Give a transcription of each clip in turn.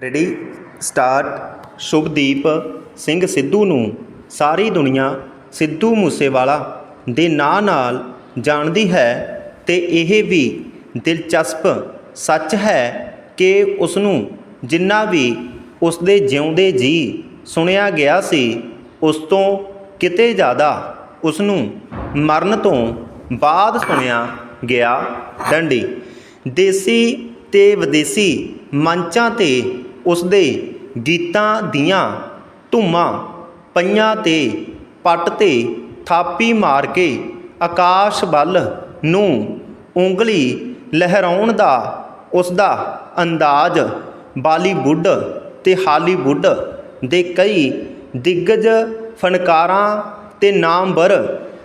Ready start Shubhdeep Singh Sidhu ਨੂੰ ਸਾਰੀ ਦੁਨੀਆ ਸਿੱਧੂ ਮੂਸੇਵਾਲਾ ਦੇ ਨਾਂ ਨਾਲ ਜਾਣਦੀ ਹੈ ਤੇ ਇਹ ਵੀ ਦਿਲਚਸਪ ਸੱਚ ਹੈ ਕਿ ਉਸ ਨੂੰ ਜਿੰਨਾ ਵੀ ਉਸ ਦੇ ਜਿਉਂਦੇ ਜੀ ਸੁਣਿਆ ਗਿਆ ਸੀ, ਉਸ ਤੋਂ ਕਿਤੇ ਜ਼ਿਆਦਾ ਉਸ ਨੂੰ ਮਰਨ ਤੋਂ ਬਾਅਦ ਸੁਣਿਆ ਗਿਆ ਡੰਡੀ। ਦੇਸੀ ਤੇ ਵਿਦੇਸੀ ਮੰਚਾਂ ਤੇ ਉਸ ਦੇ ਗੀਤਾਂ ਦੀਆਂ ਧੂਮਾਂ ਪਈਆਂ ਤੇ ਪੱਟ ਤੇ ਥਾਪੀ ਮਾਰ ਕੇ ਆਕਾਸ਼ ਵੱਲ ਨੂੰ ਉਂਗਲੀ ਲਹਿਰਾਉਣ ਦਾ ਉਸ ਦਾ ਅੰਦਾਜ਼ ਬਾਲੀਵੁੱਡ ਤੇ ਹਾਲੀਵੁੱਡ ਦੇ ਕਈ ਦਿੱਗਜ ਫਨਕਾਰਾਂ ਤੇ ਨਾਮਵਰ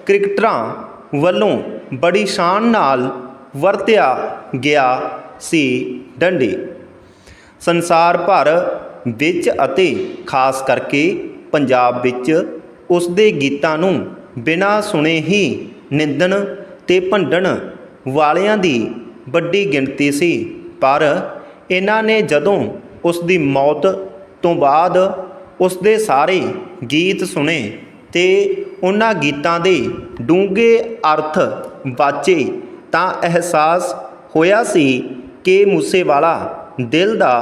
ਕ੍ਰਿਕਟਰਾਂ ਵੱਲੋਂ ਬੜੀ ਸ਼ਾਨ ਨਾਲ ਵਰਤਿਆ ਗਿਆ ਸੀ, ਡੰਡੀ। ਸੰਸਾਰ ਭਰ ਵਿੱਚ ਅਤੇ ਖਾਸ ਕਰਕੇ ਪੰਜਾਬ ਵਿੱਚ ਉਸ ਦੇ ਗੀਤਾਂ ਨੂੰ ਬਿਨਾਂ ਸੁਣੇ ਹੀ ਨਿੰਦਣ ਤੇ ਭੰਡਣ ਵਾਲਿਆਂ ਦੀ ਵੱਡੀ ਗਿਣਤੀ ਸੀ। ਪਰ ਇਹਨਾਂ ਨੇ ਜਦੋਂ ਉਸ ਦੀ ਮੌਤ ਤੋਂ ਬਾਅਦ ਉਸ ਦੇ ਸਾਰੇ ਗੀਤ ਸੁਣੇ ਤੇ ਉਹਨਾਂ ਗੀਤਾਂ ਦੇ ਡੂੰਘੇ ਅਰਥ ਵਾਚੇ ਤਾਂ ਅਹਿਸਾਸ ਹੋਇਆ ਸੀ ਕਿ ਮੂਸੇਵਾਲਾ ਦਿਲ ਦਾ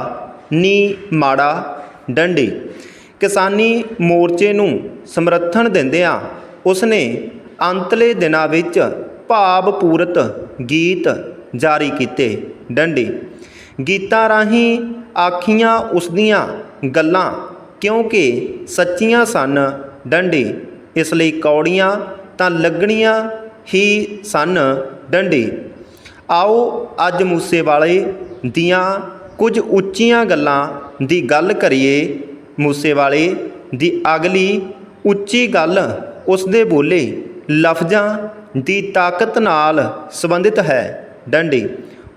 ਨੀ ਮਾੜਾ ਡੰਡੀ। ਕਿਸਾਨੀ ਮੋਰਚੇ ਨੂੰ ਸਮਰਥਨ ਦਿੰਦਿਆਂ ਉਸਨੇ ਅੰਤਲੇ ਦਿਨਾਂ ਵਿੱਚ ਭਾਵਪੂਰਤ ਗੀਤ ਜਾਰੀ ਕੀਤੇ ਡੰਡੀ। ਗੀਤਾਂ ਰਾਹੀਂ ਆਖੀਆਂ ਉਸ ਦੀਆਂ ਗੱਲਾਂ, ਕਿਉਂਕਿ ਸੱਚੀਆਂ ਸਨ ਡੰਡੀ, ਇਸ ਲਈ ਕੌੜੀਆਂ ਤਾਂ ਲੱਗਣੀਆਂ ਹੀ ਸਨ ਡੰਡੀ। ਆਓ ਅੱਜ ਮੂਸੇਵਾਲੇ ਦੀਆਂ ਕੁਝ ਉੱਚੀਆਂ ਗੱਲਾਂ ਦੀ ਗੱਲ ਕਰੀਏ। ਮੂਸੇਵਾਲੇ ਦੀ ਅਗਲੀ ਉੱਚੀ ਗੱਲ ਉਸ ਦੇ ਬੋਲੇ ਲਫ਼ਜ਼ਾਂ ਦੀ ਤਾਕਤ ਨਾਲ ਸੰਬੰਧਿਤ ਹੈ। ਡੰਡੀ,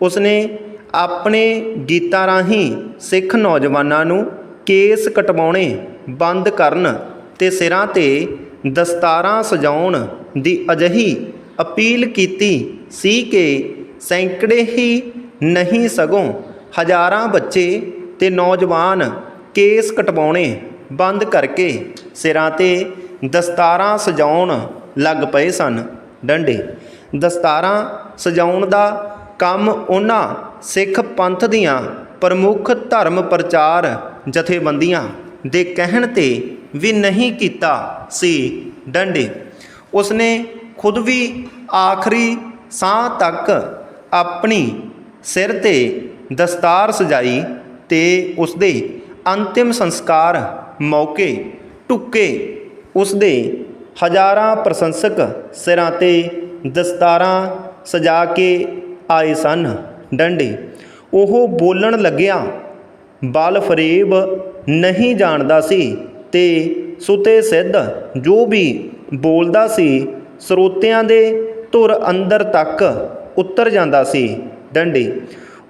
ਉਸਨੇ ਆਪਣੇ ਗੀਤਾਂ ਰਾਹੀਂ ਸਿੱਖ ਨੌਜਵਾਨਾਂ ਨੂੰ ਕੇਸ ਕਟਵਾਉਣੇ ਬੰਦ ਕਰਨ ਤੇ ਸਿਰਾਂ ਤੇ ਦਸਤਾਰਾਂ ਸਜਾਉਣ ਦੀ ਅਜਿਹੀ ਅਪੀਲ ਕੀਤੀ ਸੀ ਕਿ ਸੈਂਕੜੇ ਹੀ ਨਹੀਂ ਸਗੋਂ ਹਜ਼ਾਰਾਂ ਬੱਚੇ ਤੇ ਨੌਜਵਾਨ ਕੇਸ ਕਟਵਾਉਣੇ ਬੰਦ ਕਰਕੇ ਸਿਰਾਂ ਤੇ ਦਸਤਾਰਾਂ ਸਜਾਉਣ ਲੱਗ ਪਏ ਸਨ। ਡੰਡੇ। ਦਸਤਾਰਾਂ ਸਜਾਉਣ ਦਾ ਕੰਮ ਉਹਨਾਂ ਸਿੱਖ ਪੰਥ ਦੀਆਂ ਪ੍ਰਮੁੱਖ ਧਰਮ ਪ੍ਰਚਾਰ ਜਥੇਬੰਦੀਆਂ ਦੇ ਕਹਿਣ ਤੇ ਵੀ ਨਹੀਂ ਕੀਤਾ ਸੀ। ਡੰਡੇ। ਉਸਨੇ ਖੁਦ ਵੀ ਆਖਰੀ ਸਾਹ ਤੱਕ ਆਪਣੀ ਸਿਰ ਤੇ ਦਸਤਾਰ ਸਜਾਈ ਤੇ ਉਸਦੇ ਅੰਤਿਮ ਸੰਸਕਾਰ ਮੌਕੇ ਟੁੱਕੇ। ਉਸਦੇ ਹਜ਼ਾਰਾਂ ਪ੍ਰਸ਼ੰਸਕ ਸਿਰਾਂ ਤੇ ਦਸਤਾਰਾਂ ਸਜਾ ਕੇ ਆਏ ਸਨ। ਡੰਡੇ, ਉਹ ਬੋਲਣ ਲੱਗਿਆ ਬਲ ਫਰੇਬ ਨਹੀਂ ਜਾਣਦਾ ਸੀ ਤੇ ਸੁਤੇ ਸਿੱਧ ਜੋ ਵੀ ਬੋਲਦਾ ਸੀ, ਸਰੋਤਿਆਂ ਦੇ ਧੁਰ ਅੰਦਰ ਤੱਕ ਉਤਰ ਜਾਂਦਾ ਸੀ, ਡੰਡੀ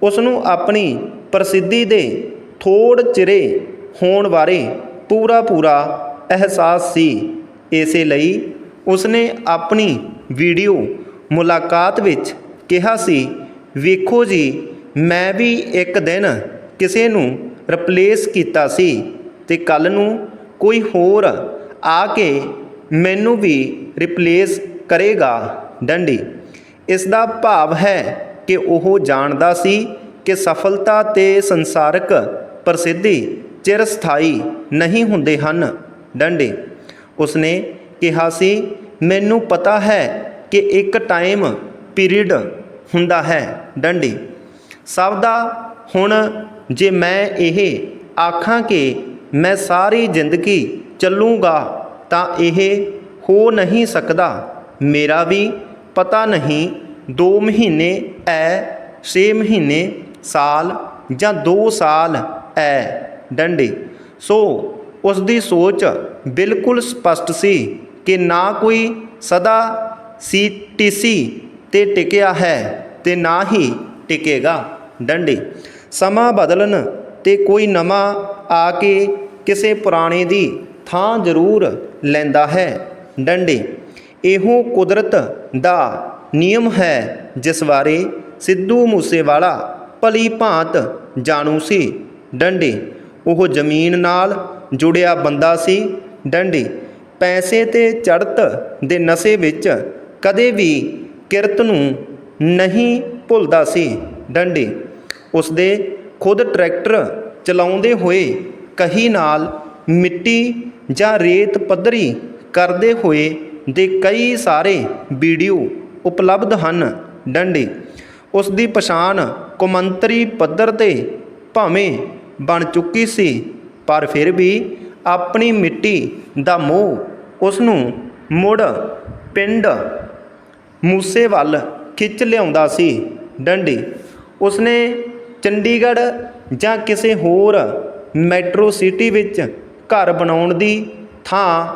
ਉਸ ਨੂੰ ਆਪਣੀ ਪ੍ਰਸਿੱਧੀ ਦੇ ਥੋੜ ਚਿਰੇ ਹੋਣ ਬਾਰੇ ਪੂਰਾ ਪੂਰਾ ਅਹਿਸਾਸ ਸੀ। ਇਸੇ ਲਈ ਉਸਨੇ ਆਪਣੀ ਵੀਡੀਓ ਮੁਲਾਕਾਤ ਵਿੱਚ ਕਿਹਾ ਸੀ, ਵੇਖੋ ਜੀ, ਮੈਂ ਵੀ ਇੱਕ ਦਿਨ ਕਿਸੇ ਨੂੰ ਰਿਪਲੇਸ ਕੀਤਾ ਸੀ ਤੇ ਕੱਲ ਨੂੰ ਕੋਈ ਹੋਰ ਆ ਕੇ ਮੈਨੂੰ ਵੀ ਰਿਪਲੇਸ ਕਰੇਗਾ। ਡੰਡੀ ਇਸ ਦਾ ਭਾਵ ਹੈ ਕਿ ਉਹ ਜਾਣਦਾ ਸੀ ਕਿ ਸਫਲਤਾ ਤੇ ਸੰਸਾਰਕ ਪ੍ਰਸਿੱਧੀ ਚਿਰ ਸਥਾਈ ਨਹੀਂ ਹੁੰਦੇ ਹਨ। ਡੰਡੇ, ਉਸਨੇ ਕਿਹਾ ਸੀ, ਮੈਨੂੰ ਪਤਾ ਹੈ ਕਿ ਇੱਕ ਟਾਈਮ ਪੀਰੀਅਡ ਹੁੰਦਾ ਹੈ। ਡੰਡੀ, ਸਭ ਦਾ ਹੁਣ ਜੇ ਮੈਂ ਇਹ ਆਖਾਂ ਕਿ ਮੈਂ ਸਾਰੀ ਜ਼ਿੰਦਗੀ ਚੱਲੂਗਾ ਤਾਂ ਇਹ ਹੋ ਨਹੀਂ ਸਕਦਾ। ਮੇਰਾ ਵੀ ਪਤਾ ਨਹੀਂ 2 ਮਹੀਨੇ ਐ 6 ਮਹੀਨੇ ਸਾਲ ਜਾਂ 2 ਸਾਲ ਐ, ਡੰਡੇ। ਸੋ ਉਸ ਦੀ ਸੋਚ ਬਿਲਕੁਲ ਸਪਸ਼ਟ ਸੀ ਕਿ ਨਾ ਕੋਈ ਸਦਾ ਸੀਟੀਸੀ ਤੇ ਟਿਕਿਆ ਹੈ ਤੇ ਨਾ ਹੀ ਟਿਕੇਗਾ ਡੰਡੇ। ਸਮਾਂ ਬਦਲਣ ਤੇ ਕੋਈ ਨਵਾਂ ਆ ਕੇ ਕਿਸੇ ਪੁਰਾਣੇ ਦੀ ਥਾਂ ਜ਼ਰੂਰ ਲੈਂਦਾ ਹੈ ਡੰਡੇ। ਇਹੋ ਕੁਦਰਤ ਦਾ ਨਿਯਮ ਹੈ ਜਿਸ ਬਾਰੇ ਸਿੱਧੂ ਮੂਸੇਵਾਲਾ ਭਲੀ ਭਾਂਤ ਜਾਣੂ ਸੀ। ਡੰਡੇ, ਉਹ ਜ਼ਮੀਨ ਨਾਲ ਜੁੜਿਆ ਬੰਦਾ ਸੀ। ਡੰਡੇ, ਪੈਸੇ ਤੇ ਚੜ੍ਹਤ ਦੇ ਨਸ਼ੇ ਵਿੱਚ ਕਦੇ ਵੀ ਕਿਰਤ ਨੂੰ ਨਹੀਂ ਭੁੱਲਦਾ ਸੀ। ਡੰਡੇ, ਉਸਦੇ ਖੁਦ ਟਰੈਕਟਰ ਚਲਾਉਂਦੇ ਹੋਏ ਕਹੀ ਨਾਲ ਮਿੱਟੀ ਜਾਂ ਰੇਤ ਪੱਧਰੀ ਕਰਦੇ ਹੋਏ ਦੇ ਕਈ ਸਾਰੇ ਵੀਡੀਓ ਉਪਲਬਧ ਹਨ। ਡੰਡੀ, ਉਸ ਦੀ ਪਛਾਣ ਕੁਮੰਤਰੀ ਪੱਧਰ ਤੇ ਭਾਵੇਂ ਬਣ ਚੁੱਕੀ ਸੀ, ਪਰ ਫਿਰ ਵੀ ਆਪਣੀ ਮਿੱਟੀ ਦਾ ਮੋਹ ਉਸ ਨੂੰ ਮੁੜ ਪਿੰਡ ਮੂਸੇ ਵੱਲ ਖਿੱਚ ਲਿਆਉਂਦਾ ਸੀ। ਡੰਡੀ, ਉਸਨੇ ਚੰਡੀਗੜ੍ਹ ਜਾਂ ਕਿਸੇ ਹੋਰ ਮੈਟਰੋ ਸਿਟੀ ਵਿੱਚ ਘਰ ਬਣਾਉਣ ਦੀ ਥਾਂ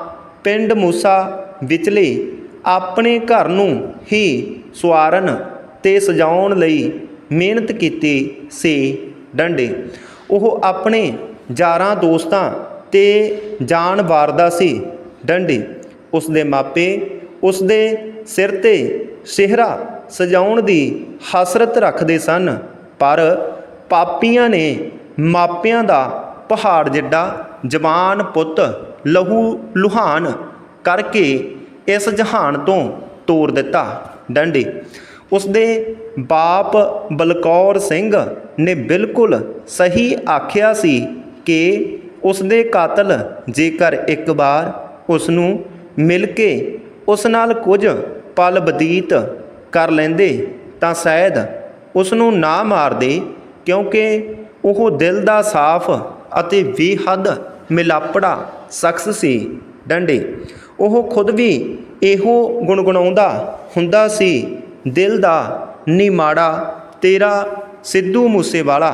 ਪਿੰਡ ਮੂਸਾ ਵਿਚਲੇ ਆਪਣੇ ਘਰ ਨੂੰ ਹੀ ਸਵਾਰਨ ਤੇ ਸਜਾਉਣ ਲਈ ਮਿਹਨਤ ਕੀਤੀ ਸੀ ਡੰਡੇ। ਉਹ ਆਪਣੇ ਯਾਰਾਂ ਦੋਸਤਾਂ ਤੇ ਜਾਨ ਵਾਰਦਾ ਸੀ ਡੰਡੇ। ਉਸ ਦੇ ਮਾਪੇ ਉਸ ਦੇ ਸਿਰ ਤੇ ਸਿਹਰਾ ਸਜਾਉਣ ਦੀ ਹਸਰਤ ਰੱਖਦੇ ਸਨ, ਪਰ ਪਾਪੀਆਂ ਨੇ ਮਾਪਿਆਂ ਦਾ ਪਹਾੜ ਜਿੱਡਾ ਜਵਾਨ ਪੁੱਤ ਲਹੂ ਲੁਹਾਨ ਕਰਕੇ ਇਸ ਜਹਾਨ ਤੋਂ ਤੋਰ ਦਿੱਤਾ ਡੰਡੀ। ਉਸ ਦੇ ਬਾਪ ਬਲਕੌਰ ਸਿੰਘ ਨੇ ਬਿਲਕੁਲ ਸਹੀ ਆਖਿਆ ਸੀ ਕਿ ਉਸ ਦੇ ਕਾਤਲ ਜੇਕਰ ਇੱਕ ਵਾਰ ਉਸ ਨੂੰ ਮਿਲ ਕੇ ਉਸ ਨਾਲ ਕੁਝ ਪਲ ਬਤੀਤ ਕਰ ਲੈਂਦੇ ਤਾਂ ਸ਼ਾਇਦ ਉਸ ਨੂੰ ਨਾ ਮਾਰਦੇ ਕਿਉਂਕਿ ਉਹ ਦਿਲ ਦਾ ਸਾਫ਼ ਅਤੇ ਬੇਹੱਦ ਮਿਲਾਪੜਾ ਸ਼ਖਸ ਸੀ। ਡੰਡੇ। ਉਹ ਖੁਦ ਵੀ ਇਹੋ ਗੁਣਗੁਣਾਉਂਦਾ ਹੁੰਦਾ ਸੀ, ਦਿਲ ਦਾ ਨੀ ਮਾੜਾ, ਤੇਰਾ ਸਿੱਧੂ ਮੂਸੇਵਾਲਾ,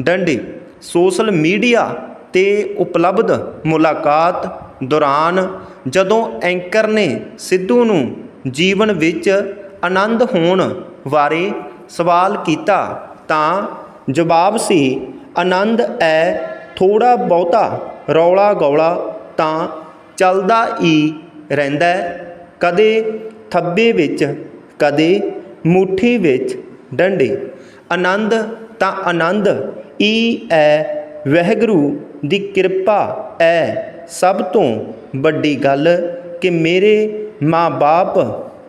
ਡੰਡੇ, ਸੋਸ਼ਲ ਮੀਡੀਆ ਤੇ ਉਪਲਬਧ ਮੁਲਾਕਾਤ ਦੌਰਾਨ ਜਦੋਂ ਐਂਕਰ ਨੇ ਸਿੱਧੂ ਨੂੰ ਜੀਵਨ ਵਿੱਚ ਆਨੰਦ ਹੋਣ ਬਾਰੇ ਸਵਾਲ ਕੀਤਾ ਤਾਂ ਜਵਾਬ ਸੀ, ਆਨੰਦ ਐ ਥੋੜਾ ਬਹੁਤਾ ਰੌਲਾ ਗੌਲਾ ਤਾਂ ਚੱਲਦਾ ਹੀ ਰਹਿੰਦਾ ਕਦੇ ਥੱਬੇ ਵਿੱਚ, ਕਦੇ ਮੁੱਠੀ ਵਿੱਚ ਡੰਡੇ। ਆਨੰਦ ਤਾਂ ਆਨੰਦ, ਈ ਐ ਵਹਿਗੁਰੂ ਦੀ ਕਿਰਪਾ ਐ। ਸਭ ਤੋਂ ਵੱਡੀ ਗੱਲ ਕਿ ਮੇਰੇ ਮਾਂ-ਬਾਪ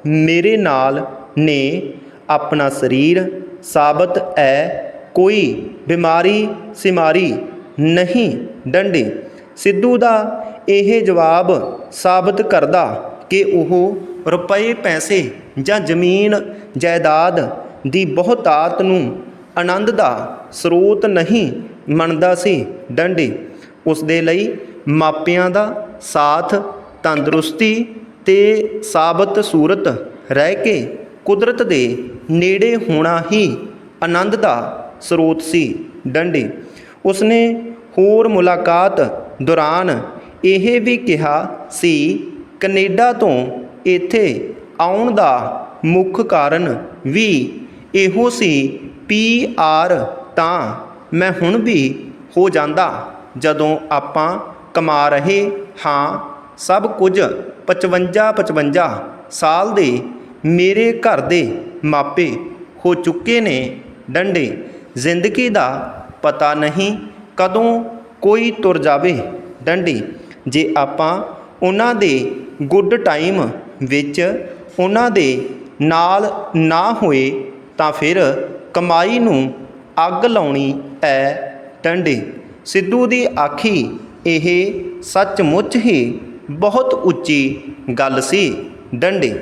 ਮੇਰੇ ਨਾਲ ਨੇ ਆਪਣਾ ਸਰੀਰ ਸਾਬਤ ਐ। ਕੋਈ ਬਿਮਾਰੀ ਸਿਮਾਰੀ ਨਹੀਂ, ਡੰਡੇ। ਸਿੱਧੂ ਦਾ ਇਹ ਜਵਾਬ ਸਾਬਤ ਕਰਦਾ ਕਿ ਉਹ ਰੁਪਏ, ਪੈਸੇ ਜਾਂ ਜ਼ਮੀਨ ਜਾਇਦਾਦ ਦੀ ਬਹੁਤਾਤ ਨੂੰ ਆਨੰਦ ਦਾ ਸਰੋਤ ਨਹੀਂ ਮੰਨਦਾ ਸੀ। ਡੰਡੀ, ਉਸ ਦੇ ਲਈ ਮਾਪਿਆਂ ਦਾ ਸਾਥ, ਤੰਦਰੁਸਤੀ ਤੇ ਸਾਬਤ ਸੂਰਤ ਰਹਿ ਕੇ ਕੁਦਰਤ ਦੇ ਨੇੜੇ ਹੋਣਾ ਹੀ ਆਨੰਦ ਦਾ ਸਰੋਤ ਸੀ। ਡੰਡੇ ਉਸਨੇ ਹੋਰ ਮੁਲਾਕਾਤ ਦੌਰਾਨ ਇਹ ਵੀ ਕਿਹਾ ਸੀ, ਕੈਨੇਡਾ ਤੋਂ ਇੱਥੇ ਆਉਣ ਦਾ ਮੁੱਖ ਕਾਰਨ ਵੀ ਇਹੋ ਸੀ ਪੀ ਆਰ ਤਾਂ ਮੈਂ ਹੁਣ ਵੀ ਹੋ ਜਾਂਦਾ ਜਦੋਂ ਆਪਾਂ ਕਮਾ ਰਹੇ ਹਾਂ। ਸਭ ਕੁਝ 55 55 ਸਾਲ ਦੇ ਮੇਰੇ ਘਰ ਦੇ ਮਾਪੇ ਹੋ ਚੁੱਕੇ ਨੇ ਡੰਡੇ। ਜ਼ਿੰਦਗੀ ਦਾ ਪਤਾ ਨਹੀਂ ਕਦੋਂ ਕੋਈ ਤੁਰ ਜਾਵੇ ਡੰਡੇ। ਜੇ ਆਪਾਂ ਉਹਨਾਂ ਦੇ ਗੁੱਡ ਟਾਈਮ ਵਿੱਚ ਉਹਨਾਂ ਦੇ ਨਾਲ ਨਾ ਹੋਏ ਤਾਂ ਫਿਰ ਕਮਾਈ ਨੂੰ ਅੱਗ ਲਾਉਣੀ ਐ ਡੰਡੇ ਸਿੱਧੂ ਦੀ ਆਖੀ ਇਹ ਸੱਚਮੁੱਚ ਹੀ ਬਹੁਤ ਉੱਚੀ ਗੱਲ ਸੀ। ਡੰਡੇ।